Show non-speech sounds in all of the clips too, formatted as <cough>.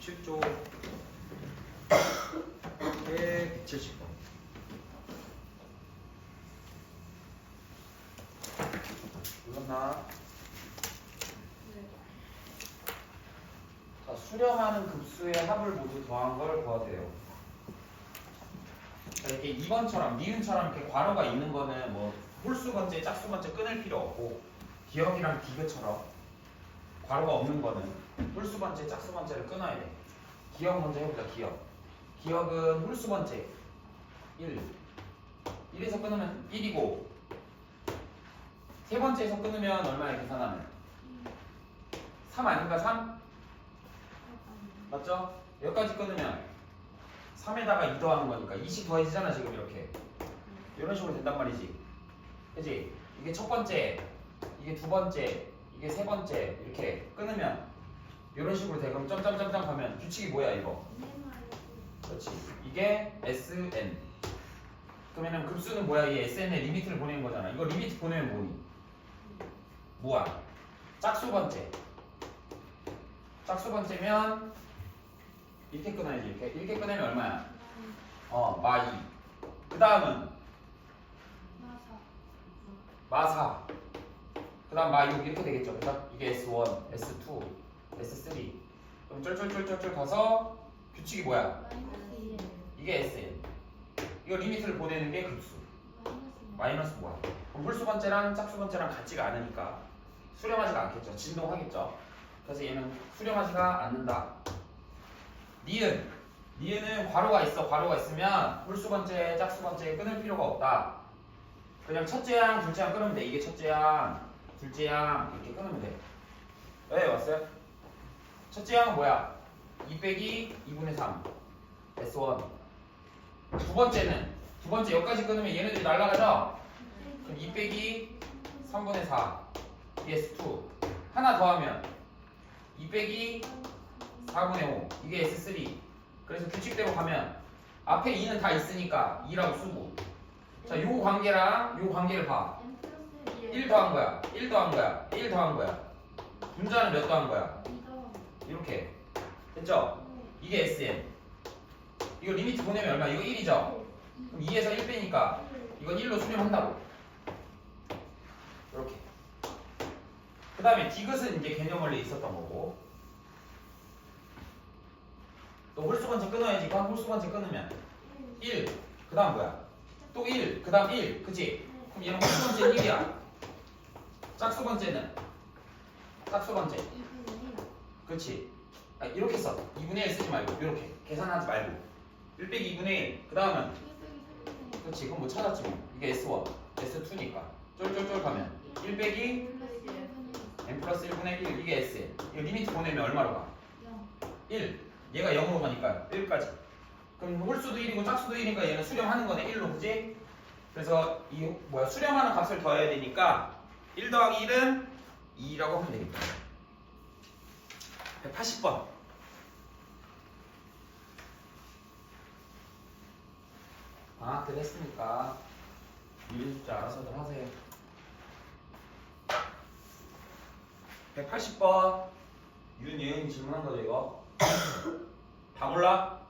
27조 170번 눌렀나? 자, 수렴하는 급수의 합을 모두 더한 걸 구하세요. 자, 이렇게 2번처럼, 니은처럼 이렇게 괄호가 있는 거는 뭐 홀수 번째, 짝수 번째 끊을 필요 없고 기억이랑 디귿처럼 괄호가 없는 거는 홀수 번째, 짝수 번째를 끊어야 돼. 기억 먼저 해보자, 기억. 기억은 홀수 번째 1. 1에서 끊으면 1이고 세 번째에서 끊으면 얼마에 계산하면? 3 아닌가 3? 맞죠? 여기까지 끊으면 3에다가 2 더하는 거니까 20 더해지잖아 지금 이렇게 이런 식으로 된단 말이지 그지? 이게 첫 번째 이게 두 번째 이게 세 번째 이렇게 끊으면 이런 식으로 돼 그럼 점점점점 하면 규칙이 뭐야 이거? 그렇지. 이게 SN 그러면은 급수는 뭐야? 이 SN의 리미트를 보내는 거잖아. 이거 리미트 보내면 뭐니? 뭐야? 짝수 번째. 짝수 번째면 이렇게 끊어야지 이렇게. 이렇게 끊으면 얼마야? 어 마2 그 다음은? 마4 그 다음 마6 이렇게 되겠죠. 그죠? 이게 S1, S2, S3 그럼 쫄쫄쫄쫄쫄 가서 규칙이 뭐야? 이게 SN 이거 리미트를 보내는 게 급수. 마이너스 뭐야? 그럼 홀수 번째랑 짝수 번째랑 같지가 않으니까 수렴하지가 않겠죠. 진동하겠죠. 그래서 얘는 수렴하지가 않는다. 니은. 니은은 괄호가 있어. 괄호가 있으면 홀수 번째 짝수 번째 끊을 필요가 없다. 그냥 첫째 양 둘째 양 끊으면 돼. 이게 첫째 양 둘째 양 이렇게 끊으면 돼. 네, 왔어요? 첫째 양은 뭐야? 2 빼기 2분의 3 S1 두 번째는 두 번째 여기까지 끊으면 얘네들이 날아가죠? 그럼 2 빼기 3분의 4 이게 S2 하나 더하면 2 빼기 4분의 5 이게 S3 그래서 규칙대로 가면 앞에 2는 다 있으니까 2라고 쓰고. 자 요 관계랑 요 관계를 봐. 1 더한 거야. 1 더한 거야. 1 더한 거야. 분자는 몇 더한 거야 이렇게. 됐죠? 이게 SN 이거 리미트 보내면 얼마? 이거 1이죠? 그럼 2에서 1 빼니까 이건 1로 수렴한다고. 이렇게. 그 다음에 디귿은 이제 개념 원래 있었던 거고. 또 홀수 번째 끊어야지. 그 홀수 번째 끊으면 1 그 다음 뭐야? 또 1, 그 다음 1 그치? 그럼 얘는 홀수 번째는 1이야. 짝수 번째는? 짝수 번째 그치? 아, 이렇게 써. 2분의 1 쓰지 말고 이렇게. 계산하지 말고. 1 빼기 2분의 1 그 다음은? 그치 그럼 뭐 찾았지 뭐. 이게 S1 S2니까. 쫄쫄쫄 가면. 1 빼기 n 플러스 1분의 1 이게 Sn 이거 리미트 보내면 얼마로 가? 1 얘가 0으로 가니까 1까지. 그럼 홀수도 1이고 짝수도 1이니까 얘는 수렴하는 거네. 1로 그지? 그래서 이 뭐야? 수렴하는 값을 더해야 되니까 1 더하기 1은 2라고 하면 되겠다 180번 방학들 했으니까 유리 숙제 알아서들 하세요 180번 윤예은이 질문한 거죠 이거 <coughs> 다 몰라?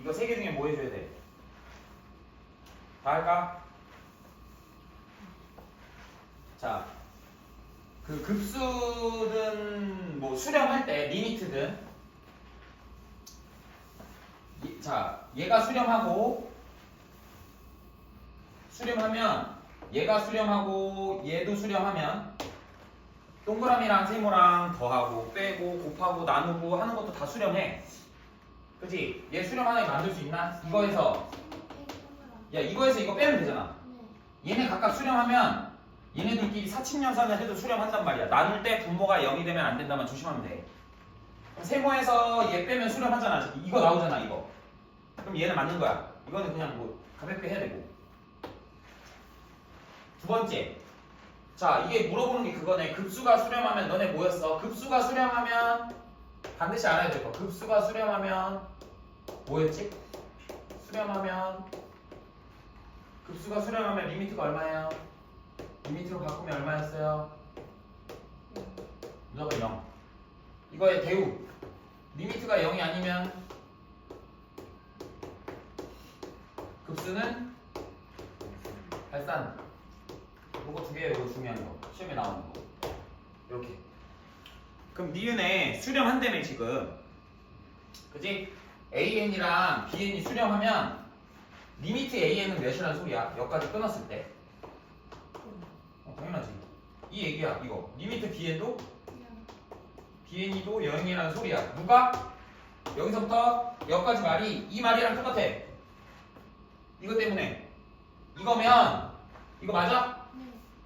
이거 세 개 중에 뭐 해줘야 돼? 다 할까? 자, 그 급수든 뭐 수렴할 때 리미트든 이- 자, 얘가 수렴하고 수렴하면 얘가 수렴하고 얘도 수렴하면 동그라미랑 세모랑 더하고 빼고 곱하고 나누고 하는 것도 다 수렴해. 그치? 얘 수렴 하나에 만들 수 있나? 이거에서 야 이거에서 이거 빼면 되잖아. 얘네 각각 수렴하면 얘네들끼리 사칙연산을 해도 수렴한단 말이야. 나눌 때 분모가 0이 되면 안 된다만 조심하면 돼. 세모에서 얘 빼면 수렴하잖아. 이거 나오잖아 이거. 그럼 얘는 맞는 거야. 이거는 그냥 뭐 가볍게 해야 되고. 두 번째. 자 이게 물어보는 게 그거네. 급수가 수렴하면 너네 뭐였어? 급수가 수렴하면 반드시 알아야 될 거. 급수가 수렴하면 뭐였지? 수렴하면 급수가 수렴하면 리미트가 얼마예요? 리미트로 바꾸면 얼마였어요? 무조건 0. 이거의 대우. 리미트가 0이 아니면 급수는 발산. 이거 두 개예요 이거 중요한 거. 시험에 나오는 거. 이렇게. 그럼 니은에 수렴한다며 지금. 그지? AN이랑 BN이 수렴하면 리미트 AN은 몇이라는 소리야. 여기까지 끊었을 때. 어, 당연하지 이 얘기야 이거. 리미트 BN도? BN이도 0이라는 소리야. 누가? 여기서부터 여기까지 말이 이 말이랑 똑같아. 이거 때문에. 이거면 이거 맞아?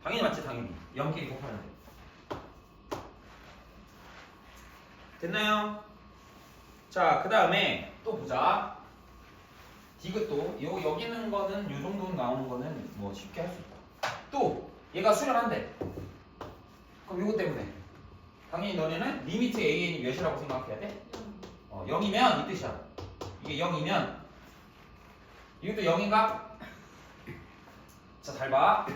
당연히 맞지 당연히. 0끼리 곱하면 돼. 됐나요? 자 그 다음에 또 보자. 디귿도 요 여기 있는 거는 요 정도 나오는 거는 뭐 쉽게 할 수 있다. 또 얘가 수렴한대 그럼 요거 때문에 당연히 너네는 리미트 AN이 몇이라고 생각해야 돼? 어, 0이면 이 뜻이야. 이게 0이면 이것도 0인가? 자, 잘 봐.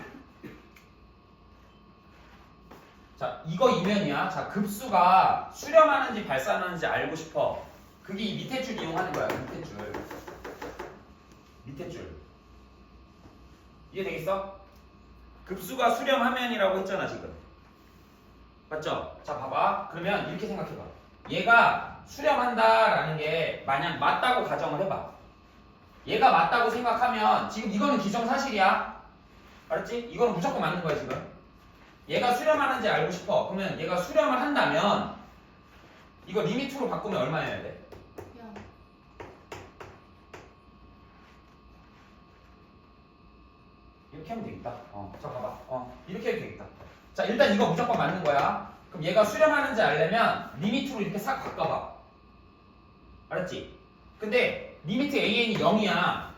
자, 이거 이면이야. 자, 급수가 수렴하는지 발산하는지 알고 싶어. 그게 이 밑에 줄 이용하는 거야. 밑에 줄. 밑에 줄. 이해 되겠어? 급수가 수렴하면이라고 했잖아, 지금. 맞죠? 자, 봐봐. 그러면 이렇게 생각해봐. 얘가 수렴한다라는 게 만약 맞다고 가정을 해봐. 얘가 맞다고 생각하면 지금 이거는 기정사실이야. 알았지? 이거는 무조건 맞는 거야 지금. 얘가 수렴하는지 알고 싶어. 그러면 얘가 수렴을 한다면 이거 리미트로 바꾸면 얼마여야 돼? 이렇게 하면 되겠다. 어, 자 봐봐. 어, 이렇게 해도 되겠다. 자 일단 이거 무조건 맞는 거야. 그럼 얘가 수렴하는지 알려면 리미트로 이렇게 싹 바꿔봐. 알았지? 근데 리미트 AN이 0이야.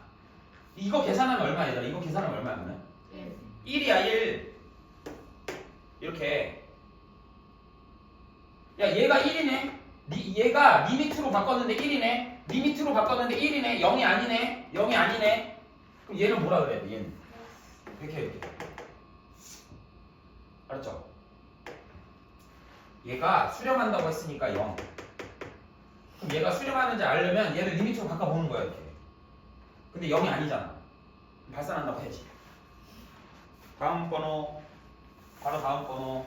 이거 계산하면 얼마 얘들아? 이거 계산하면 얼마야? 1이야 1. 이렇게. 야 얘가 1이네. 리, 얘가 리미트로 바꿨는데 1이네. 리미트로 바꿨는데 1이네. 0이 아니네. 0이 아니네. 그럼 얘는 뭐라 그래야 돼? 얘는 이렇게. 알았죠? 얘가 수렴한다고 했으니까 0. 그럼 얘가 수렴하는지 알려면 얘를 리미트로 바꿔보는 거야 이렇게. 근데 0이 아니잖아. 발산한다고 해야지. 다음 번호. 바로 다음 번호.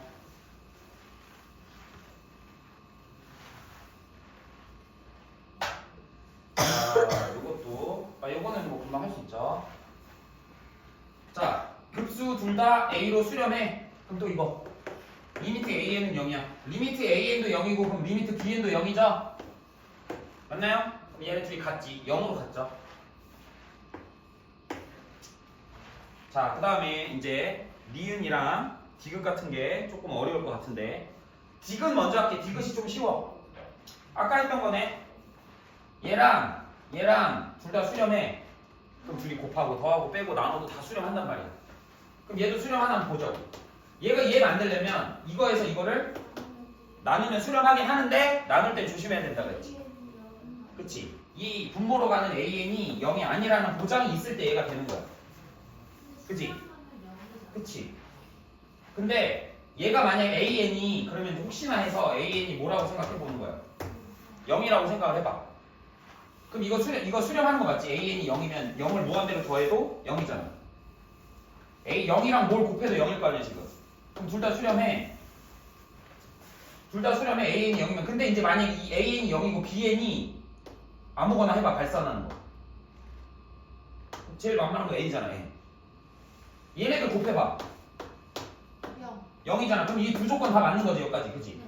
자, 요것도. 아, 요거는 뭐 금방 할 수 있죠. 자, 급수 둘 다 A로 수렴해. 그럼 또 이거. 리미트 AN은 0이야. 리미트 AN도 0이고 그럼 리미트 BN도 0이죠? 맞나요? 그럼 얘네 둘이 같지. 0으로 갔죠. 자, 그 다음에 이제 니은이랑 디귿 같은 게 조금 어려울 것 같은데 디귿 먼저 할게. 디귿이 좀 쉬워. 아까 했던 거네. 얘랑 얘랑 둘 다 수렴해. 그럼 둘이 곱하고 더하고 빼고 나눠도 다 수렴한단 말이야. 그럼 얘도 수렴 하나 한번 보죠. 얘가 얘 만들려면 이거에서 이거를 나누면 수렴하긴 하는데 나눌 때 조심해야 된다 그랬지. 그치? 이 분모로 가는 AN이 0이 아니라는 보장이 있을 때 얘가 되는 거야. 그치? 그치? 근데 얘가 만약 AN이 그러면 혹시나 해서 AN이 뭐라고 생각해 보는 거야? 0이라고 생각을 해봐. 그럼 이거 수렴, 이거 수렴하는 거 맞지? AN이 0이면 0을 무한대로 더해도 0이잖아. A 0이랑 뭘 곱해도 0일 거 아니야 지금. 그럼 둘 다 수렴해. 둘 다 수렴해 AN이 0이면 근데 이제 만약 이 AN이 0이고 BN이 아무거나 해봐 발산하는 거. 제일 만만한 거 A잖아 A. 얘네들 곱해봐. 0이잖아. 그럼 이 두 조건 다 맞는 거지 여기까지, 그치?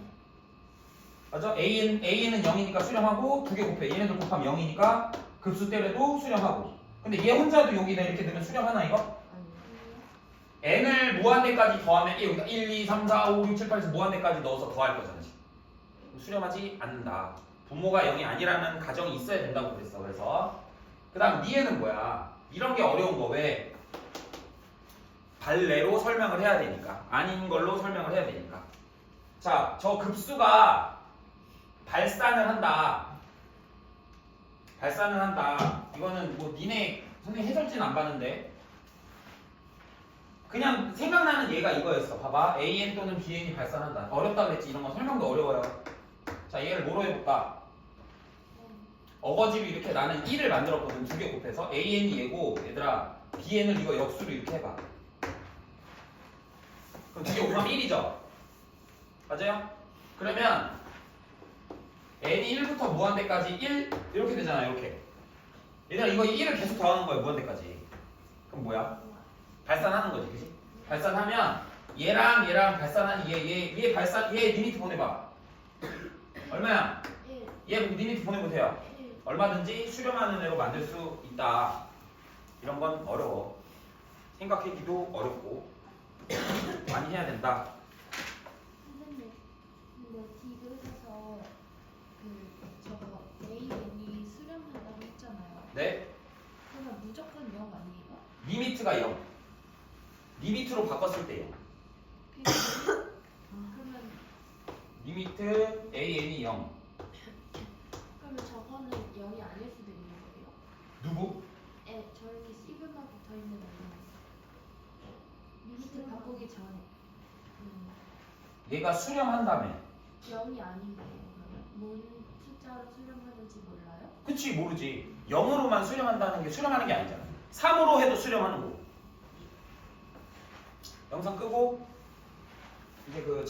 맞아? AN, AN은 0이니까 수렴하고 두 개 곱해. 얘네들 곱하면 0이니까 급수 때려도 수렴하고. 근데 얘 혼자도 여기다 이렇게 넣으면 수렴하나 이거? N을 무한대까지 더하면 여기다 1, 2, 3, 4, 5, 6, 7, 8에서 무한대까지 넣어서 더할 거잖아. 수렴하지 않는다. 부모가 0이 아니라는 가정이 있어야 된다고 그랬어. 그래서 그 다음 니에는 뭐야? 이런 게 어려운 거 왜? 발레로 설명을 해야 되니까 아닌 걸로 설명을 해야 되니까 자 저 급수가 발산을 한다 발산을 한다 이거는 뭐 니네 선생님 해설지는 안 봤는데 그냥 생각나는 얘가 이거였어. 봐봐. AN 또는 BN이 발산한다. 어렵다 그랬지. 이런 거 설명도 어려워요. 자 얘를 뭐로 해볼까? 어거지로 이렇게 나는 1을 만들었거든. 두 개 곱해서. AN이 얘고 얘들아 BN을 이거 역수로 이렇게 해봐. 그럼 두 개 곱하면 1이죠? 맞아요? 그러면 n이 1부터 무한대까지 1 이렇게 되잖아 이렇게. 얘들아 이거 1을 계속 더하는 거야 무한대까지. 그럼 뭐야? 발산하는 거지 그지? 발산하면 얘랑 얘랑 발산한 얘얘얘 얘 발산 얘 리미트 보내봐 얼마야? 1, 얘 리미트 보내보세요 1. 얼마든지 수렴하는 애로 만들 수 있다. 이런 건 어려워. 생각하기도 어렵고 <coughs> 많이 해야 된다. 선생님, 근데 디귿에서 그 저거 AN이 수렴한다고 했잖아요. 네, 그러면 무조건 0 아니에요? 리미트가 0. 리미트로 바꿨을 때 0. 그러면 그러면 리미트 AN이 0. 그러면 저거는 0이 아닐 수도 있는 거예요? 누구? 에 저렇게 시그마 붙어 있는 애는 리미트 바꾸기 전에 음, 얘가 수렴한다며. 0이 아닌 거예요. 그러면 뭔 숫자로 수렴하는지 몰라요? 그치 모르지. 0으로만 수렴한다는 게 수렴하는 게 아니잖아. 3으로 해도 수렴하는 거고. 영상 끄고 이제 그